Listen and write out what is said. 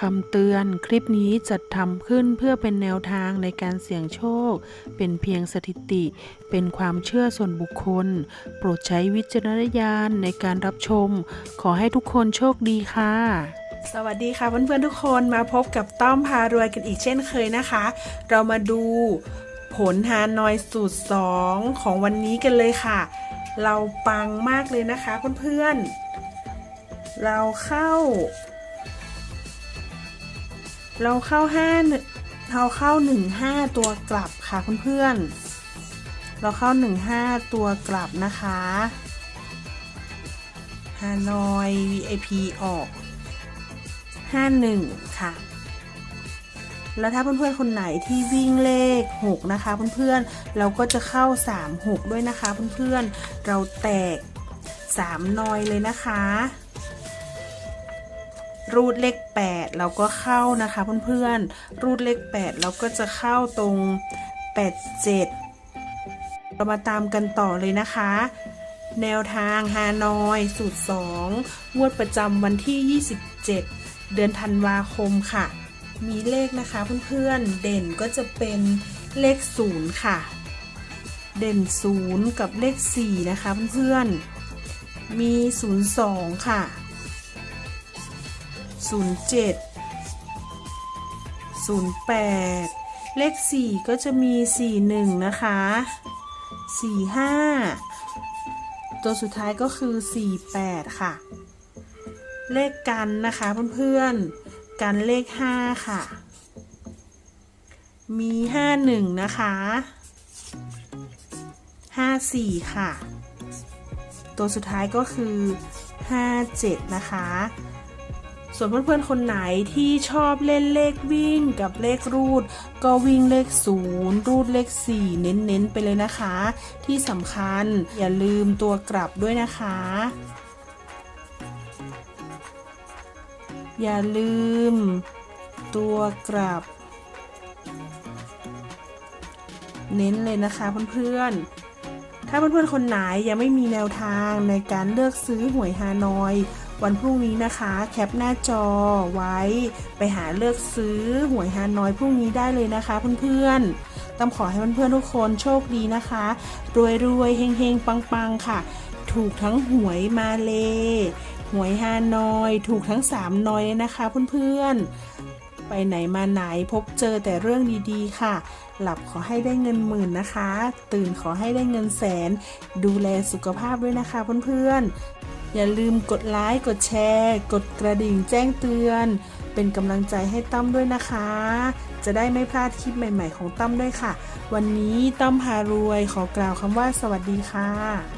คำเตือนคลิปนี้จัดทำขึ้นเพื่อเป็นแนวทางในการเสี่ยงโชค เป็นเพียงสถิติ เป็นความเชื่อส่วนบุคคล โปรดใช้วิจารณญาณในการรับชม ขอให้ทุกคนโชคดีค่ะ สวัสดีค่ะเพื่อนๆทุกคนมาพบกับต้อมพารวยกันอีกเช่นเคยนะคะ เรามาดูผลฮานอยสูตร 2 ของวันนี้กันเลยค่ะ เราปังมากเลยนะคะเพื่อนๆเราเข้า เราเข้าห้าเราเข้าหนึ่งห้าตัวกลับค่ะเพื่อนๆ เราเข้าหนึ่งห้าตัวกลับนะคะฮานอย VIP ออก51ค่ะแล้วถ้าเพื่อนๆคนไหนที่วิ่งเลข 6 นะคะเพื่อนๆ เราก็จะเข้า 3 6 ด้วยนะคะเพื่อนๆ เราแตก 3 นอยเลยนะคะ รูดเลข8เราก็เข้านะคะเพื่อนๆ รูดเลข8เราก็จะเข้าตรง 87 เรามาตามกันต่อเลยนะคะ แนวทางฮานอยสูตร 2 งวดประจำวันที่ 27 เดือนธันวาคมค่ะ มีเลขนะคะเพื่อนๆ เด่นก็จะเป็นเลข 0 ค่ะ เด่น 0 กับเลข 4 นะคะเพื่อนๆ มี 02 ค่ะ 07 08 เลข 4 ก็จะมี 41 นะคะ 45 ตัวสุดท้ายก็คือ 48 ค่ะ เลขกันนะคะ เพื่อนๆ กันเลข 5 ค่ะ มี 51 นะคะ 54 ค่ะ ตัวสุดท้ายก็คือ 57 นะคะ ส่วนเพื่อนๆคนไหนที่ชอบเล่นเลขวิ่งกับเลขรูด ก็วิ่งเลข0รูดเลข 4 เน้นๆไปเลยนะคะ ที่สำคัญอย่าลืมตัวกลับด้วยนะคะ อย่าลืมตัวกลับ เน้นเลยนะคะเพื่อนๆถ้าเพื่อนๆคนไหนยังไม่มีแนวทางในการเลือกซื้อหวยฮานอย วันพรุ่งนี้นะคะ แคปหน้าจอไว้ไปหาเลือกซื้อหวยฮานอยพรุ่งนี้ได้เลยนะคะเพื่อนๆต้องขอให้เพื่อนๆทุกคนโชคดีนะคะ รวยๆเฮงๆ ปังๆค่ะ ถูกทั้งหวยมาเล หวยฮานอยถูกทั้ง 3 นอยเลยนะคะเพื่อนๆ ไปไหนมาไหนพบเจอแต่เรื่องดีๆค่ะหลับขอให้ได้เงินหมื่นนะคะ ตื่นขอให้ได้เงินแสน ดูแลสุขภาพด้วยนะคะเพื่อนๆ อย่าลืมกดไลค์กดแชร์ กดกระดิ่งแจ้งเตือน เป็นกำลังใจให้ตั้มด้วยนะคะ จะได้ไม่พลาดคลิปใหม่ ๆ ของตั้มด้วยค่ะ วันนี้ตั้มพารวยขอกล่าวคำว่าสวัสดีค่ะ